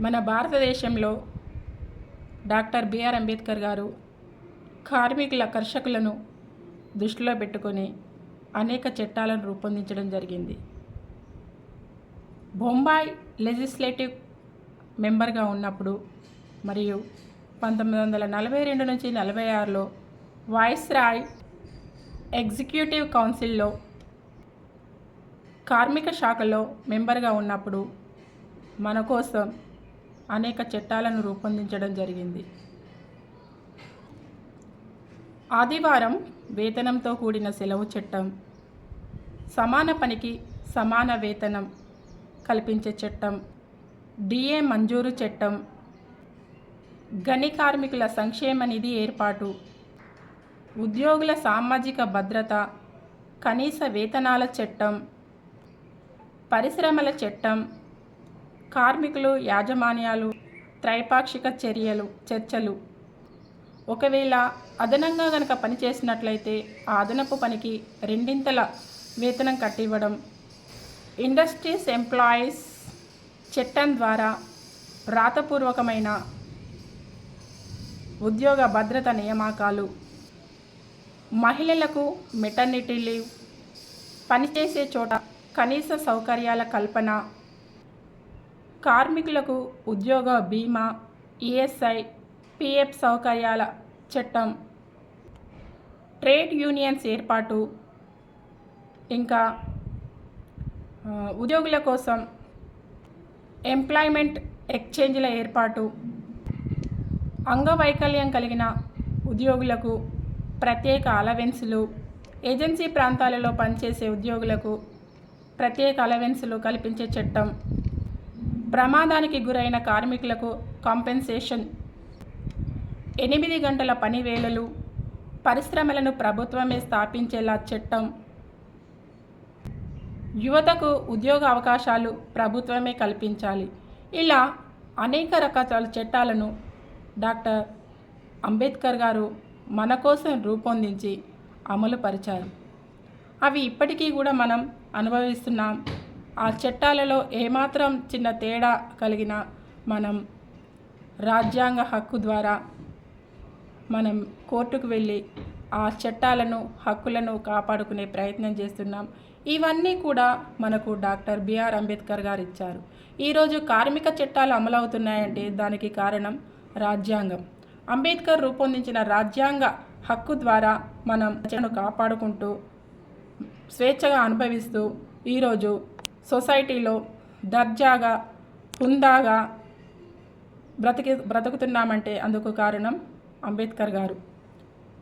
మన భారతదేశంలో doctor BR Ambedkar గారు కార్మికుల కర్షకులను దృష్టిలో పెట్టుకొని అనేక చట్టాలను రూపొందించడం జరిగింది. బొంబాయి లెజిస్లేటివ్ మెంబర్గా ఉన్నప్పుడు మరియు పంతొమ్మిది వందల నలభై రెండు నుంచి నలభై ఆరులో వాయిస్రాయ్ ఎగ్జిక్యూటివ్ కౌన్సిల్లో కార్మిక శాఖలో మెంబర్గా ఉన్నప్పుడు మన కోసం అనేక చట్టాలను రూపొందించడం జరిగింది. ఆదివారం వేతనంతో కూడిన సెలవు చట్టం సమాన పనికి సమాన వేతనం కల్పించే చట్టం డిఏ మంజూరు చట్టం గని కార్మికుల సంక్షేమ నిధి ఏర్పాటు ఉద్యోగుల సామాజిక భద్రత కనీస వేతనాల చట్టం పరిశ్రమల చట్టం కార్మికులు యాజమాన్యాలు త్రైపాక్షిక చర్యలు చర్చలు. ఒకవేళ అదనంగా గనక పనిచేసినట్లయితే ఆ అదనపు పనికి రెండింతల వేతనం కట్టివ్వడం. ఇండస్ట్రీస్ ఎంప్లాయీస్ చట్టం ద్వారా రాతపూర్వకమైన ఉద్యోగ భద్రత నియామకాలు. మహిళలకు మెటర్నిటీ లీవ్. పనిచేసే చోట కనీస సౌకర్యాల కల్పన. కార్మికులకు ఉద్యోగ బీమా ఈఎస్ఐ పిఎఫ్ సౌకర్యాల చట్టం ట్రేడ్ యూనియన్స్ ఏర్పాటు ఇంకా ఉద్యోగుల కోసం ఎంప్లాయ్మెంట్ ఎక్స్చేంజ్ల ఏర్పాటు అంగవైకల్యం కలిగిన ఉద్యోగులకు ప్రత్యేక అలవెన్సులు ఏజెన్సీ ప్రాంతాలలో పనిచేసే ఉద్యోగులకు ప్రత్యేక అలవెన్సులు కల్పించే చట్టం. ప్రమాదానికి గురైన కార్మికులకు కాంపెన్సేషన్. ఎనిమిది గంటల పని వేళలు పరిశ్రమలను ప్రభుత్వమే స్థాపించేలా చట్టం. యువతకు ఉద్యోగ అవకాశాలు ప్రభుత్వమే కల్పించాలి. ఇలా అనేక రకాల చట్టాలను డాక్టర్ అంబేద్కర్ గారు మన కోసం రూపొందించి అమలు పరిచారు అవి ఇప్పటికీ కూడా మనం అనుభవిస్తున్నాం. ఆ చట్టాలలో ఏమాత్రం చిన్న తేడా కలిగిన మనం రాజ్యాంగ హక్కు ద్వారా మనం కోర్టుకు వెళ్ళి ఆ చట్టాలను హక్కులను కాపాడుకునే ప్రయత్నం చేస్తున్నాం. ఇవన్నీ కూడా మనకు డాక్టర్ బిఆర్ అంబేద్కర్ గారు ఇచ్చారు. ఈరోజు కార్మిక చట్టాలు అమలవుతున్నాయంటే దానికి కారణం రాజ్యాంగం. అంబేద్కర్ రూపొందించిన రాజ్యాంగ హక్కు ద్వారా మనం చట్టాలను కాపాడుకుంటూ స్వేచ్ఛగా అనుభవిస్తూ ఈరోజు సొసైటీలో దర్జాగా హుందాగా బ్రతికి బ్రతుకుతున్నామంటే అందుకు కారణం అంబేద్కర్ గారు.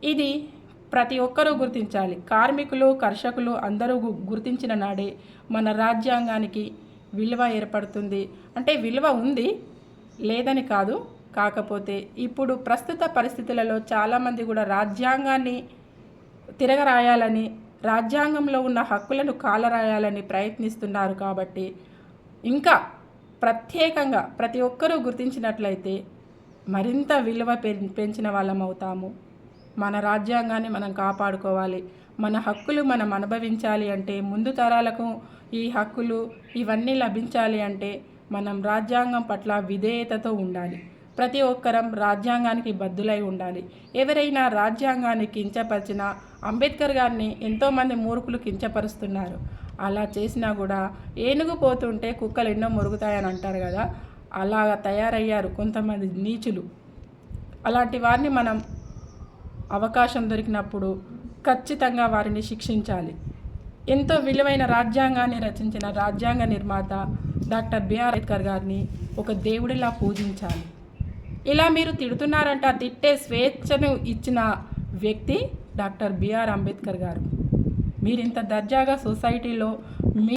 ఇది ప్రతి ఒక్కరూ గుర్తించాలి. కార్మికులు కర్షకులు అందరూ గు- గుర్తించిన నాడే మన రాజ్యాంగానికి విలువ ఏర్పడుతుంది. అంటే విలువ ఉంది లేదని కాదు కాకపోతే ఇప్పుడు ప్రస్తుత పరిస్థితులలో చాలామంది కూడా రాజ్యాంగాన్ని తిరగరాయాలని రాజ్యాంగంలో ఉన్న హక్కులను కాలరాయాలని ప్రయత్నిస్తున్నారు కాబట్టి ఇంకా ప్రత్యేకంగా ప్రతి ఒక్కరూ గుర్తించినట్లయితే మరింత విలువ పెంచిన వాళ్ళం అవుతాము. మన రాజ్యాంగాన్ని మనం కాపాడుకోవాలి. మన హక్కులు మనం అనుభవించాలి అంటే ముందు తరాలకు ఈ హక్కులు ఇవన్నీ లభించాలి అంటే మనం రాజ్యాంగం పట్ల విధేయతతో ఉండాలి. ప్రతి ఒక్కరం రాజ్యాంగానికి బద్దులై ఉండాలి. ఎవరైనా రాజ్యాంగాన్ని కించపరిచినా అంబేద్కర్ గారిని ఎంతోమంది మూర్ఖులు కించపరుస్తున్నారు. అలా చేసినా కూడా ఏనుగు పోతుంటే కుక్కలు ఎన్నో మురుగుతాయని అంటారు కదా అలాగ తయారయ్యారు కొంతమంది నీచులు. అలాంటి వారిని మనం అవకాశం దొరికినప్పుడు ఖచ్చితంగా వారిని శిక్షించాలి. ఎంతో విలువైన రాజ్యాంగాన్ని రచించిన రాజ్యాంగ నిర్మాత డాక్టర్ బిఆర్ అంబేద్కర్ గారిని ఒక దేవుడిలా పూజించాలి. ఇలా మీరు తిడుతున్నారంట తిట్టే స్వేచ్ఛను ఇచ్చిన వ్యక్తి డాక్టర్ బిఆర్ అంబేద్కర్ గారు. మీరు ఇంత దర్జాగా సొసైటీలో మీ